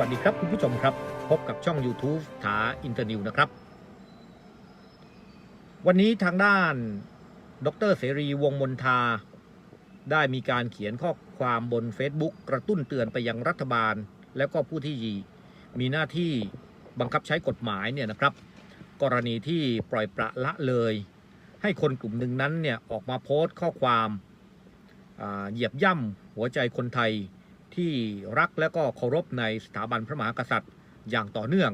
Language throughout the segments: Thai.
วัสดีครับคุณผู้ชมครับ พบกับช่อง YouTube ถาอินเตอร์นิวนะครับ วันนี้ทางด้านดรเสรีวงมนทา ได้มีการเขียนข้อความบน Facebook กระตุ้นเตือนไปยังรัฐบาล แล้วก็ผู้ที่มีหน้าที่บังคับใช้กฎหมายเนี่ยนะครับ กรณีที่ปล่อยปละละเลย ให้คนกลุ่มหนึ่งนั้นเนี่ยออกมาโพสต์ข้อความเหยียบย่ำหัวใจคนไทย ที่รักและก็เคารพในสถาบันพระมหากษัตริย์อย่างต่อเนื่อง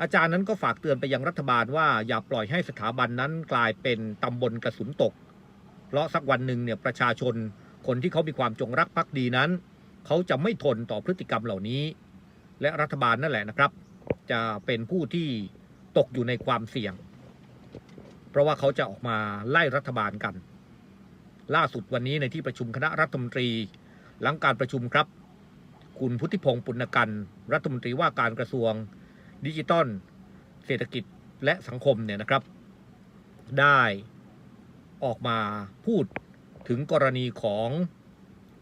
อาจารย์นั้นก็ฝากเตือนไปยังรัฐบาลว่าอย่าปล่อยให้สถาบันนั้นกลายเป็นตำบลกระสุนตก เพราะสักวันหนึ่งเนี่ยประชาชนคนที่เขามีความจงรักภักดีนั้น เขาจะไม่ทนต่อพฤติกรรมเหล่านี้ และรัฐบาลนั่นแหละนะครับ จะเป็นผู้ที่ตกอยู่ในความเสี่ยง เพราะว่าเขาจะออกมาไล่รัฐบาลกัน ล่าสุดวันนี้ในที่ประชุมคณะรัฐมนตรี หลังการประชุมครับ คุณพุทธิพงศ์ปุณกัน รัฐมนตรีว่าการกระทรวงดิจิทัลเศรษฐกิจและสังคมเนี่ยนะครับ ได้ออกมาพูดถึงกรณีของ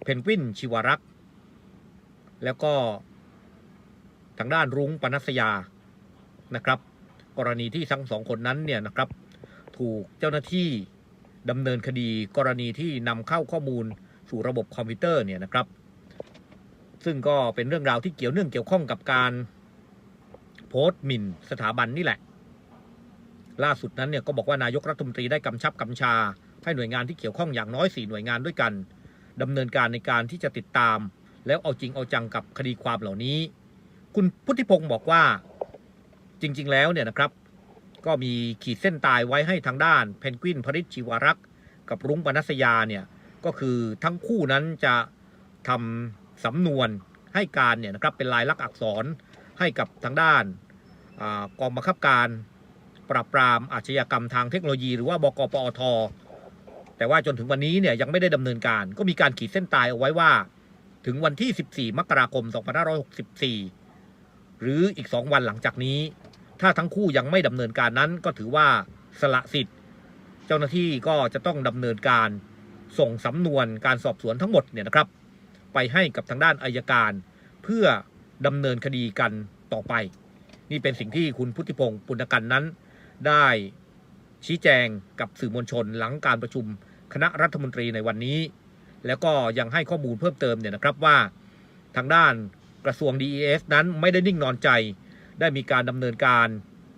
เพนกวินชิวรักษ์แล้วก็ทางด้านรุ้งปนัสยานะครับ กรณีที่ทั้งสองคนนั้นเนี่ยนะครับ ถูกเจ้าหน้าที่ดำเนินคดีกรณีที่นำเข้าข้อมูล สู่ระบบคอมพิวเตอร์เนี่ยนะครับ ซึ่งก็เป็นเรื่องราวที่เกี่ยวเนื่องเกี่ยวข้องกับการโพสต์หมิ่นสถาบันนี่แหละ ล่าสุดนั้นเนี่ยก็บอกว่านายกรัฐมนตรีได้กำชับกำชา ให้หน่วยงานที่เกี่ยวข้องอย่างน้อย 4 หน่วยงานด้วยกันดำเนินการในการที่จะติดตาม แล้วเอาจริงเอาจังกับคดีความเหล่านี้ คุณพุทธิพงศ์บอกว่าจริง ๆ แล้วเนี่ยนะครับ ก็มีขีดเส้นตายไว้ให้ทางด้าน เพนกวินพริชชีวรักษ์กับรุ้งปนัสยาเนี่ย ก็คือทั้งคู่นั้นจะทำสำนวนให้การเนี่ยนะครับเป็นลายลักษณ์อักษรให้กับทางด้านอกองบังคับการปราบปรามอาชญากรรมทางเทคโนโลยี หรือว่าบกปอท แต่ว่าจนถึงวันนี้เนี่ยยังไม่ได้ดำเนินการ ก็มีการขีดเส้นตายเอาไว้ว่า ถึงวันที่ 14 มกราคม 2564 หรืออีก 2 วันหลังจากนี้ ถ้าทั้งคู่ยังไม่ดำเนินการนั้นก็ถือว่าสละสิทธิ์ เจ้าหน้าที่ก็จะต้องดำเนินการ ส่งสำนวนการสอบสวนทั้งหมดเนี่ยนะครับ ไปให้กับทางด้านอายการ เพื่อดำเนินคดีกันต่อไป นี่เป็นสิ่งที่คุณพุทธิพงศ์ปุณกันนั้น ได้ชี้แจงกับสื่อมวลชนหลังการประชุมคณะรัฐมนตรีในวันนี้ แล้วก็ยังให้ข้อมูลเพิ่มเติมเนี่ยนะครับว่าทางด้านกระทรวง DES นั้นไม่ได้นิ่งนอนใจ ได้มีการดำเนินการ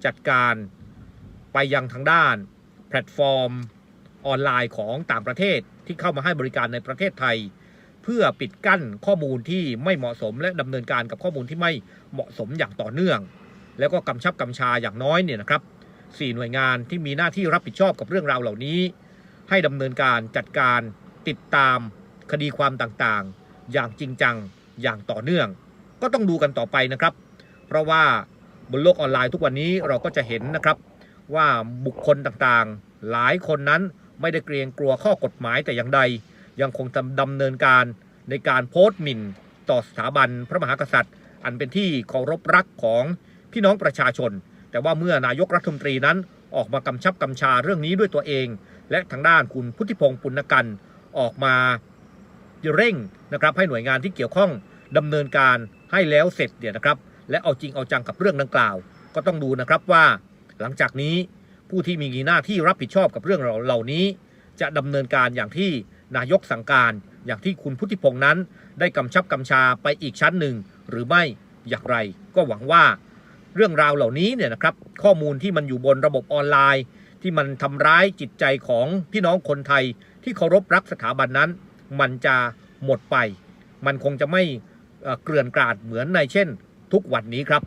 จัดการไปยังทางด้าน แพลตฟอร์มออนไลน์ของต่างประเทศ ที่เข้ามาให้บริการในประเทศไทย เพื่อปิดกั้นข้อมูลที่ไม่เหมาะสม และดำเนินการกับข้อมูลที่ไม่เหมาะสมอย่างต่อเนื่อง แล้วก็กำชับกำชาอย่างน้อยเนี่ยนะครับสี่หน่วยงานที่มีหน้าที่รับผิดชอบกับเรื่องราวเหล่านี้ ให้ดำเนินการจัดการติดตามคดีความต่างๆ อย่างจริงจังอย่างต่อเนื่อง ก็ต้องดูกันต่อไปนะครับ เพราะว่าบนโลกออนไลน์ทุกวันนี้เราก็จะเห็นนะครับว่าบุคคลต่างๆ หลายคนนั้น ไม่ได้เกรงกลัวข้อกฎหมายแต่อย่างใด ยังคงดำเนินการในการโพสต์หมิ่น ต่อสถาบันพระมหากษัตริย์ อันเป็นที่เคารพรักของพี่น้องประชาชน แต่ว่าเมื่อนายกรัฐมนตรีนั้นออกมากำชับกำชาเรื่องนี้ด้วยตัวเอง และทางด้านคุณพุทธิพงศ์ปุณกันออกมาเร่งนะครับให้หน่วยงานที่เกี่ยวข้องดำเนินการให้แล้วเสร็จเนี่ยนะครับ และเอาจริงเอาจังกับเรื่องดังกล่าว ก็ต้องดูนะครับว่า หลังจากนี้ ผู้ที่มีหน้าที่รับผิดชอบกับเรื่องเหล่านี้ จะดำเนินการอย่างที่นายกสั่งการ อย่างที่คุณพุทธิพงศ์นั้น ได้กำชับกำชาไปอีกชั้นหนึ่ง หรือไม่อย่างไร ก็หวังว่า เรื่องราวเหล่านี้เนี่ยนะครับ ข้อมูลที่มันอยู่บนระบบออนไลน์ ที่มันทำร้ายจิตใจของพี่น้องคนไทย ที่เคารพรักสถาบันนั้น มันจะหมดไป มันคงจะไม่เอ่อเกลื่อนกลาดเหมือนในเช่น ทุกวันนี้ครับ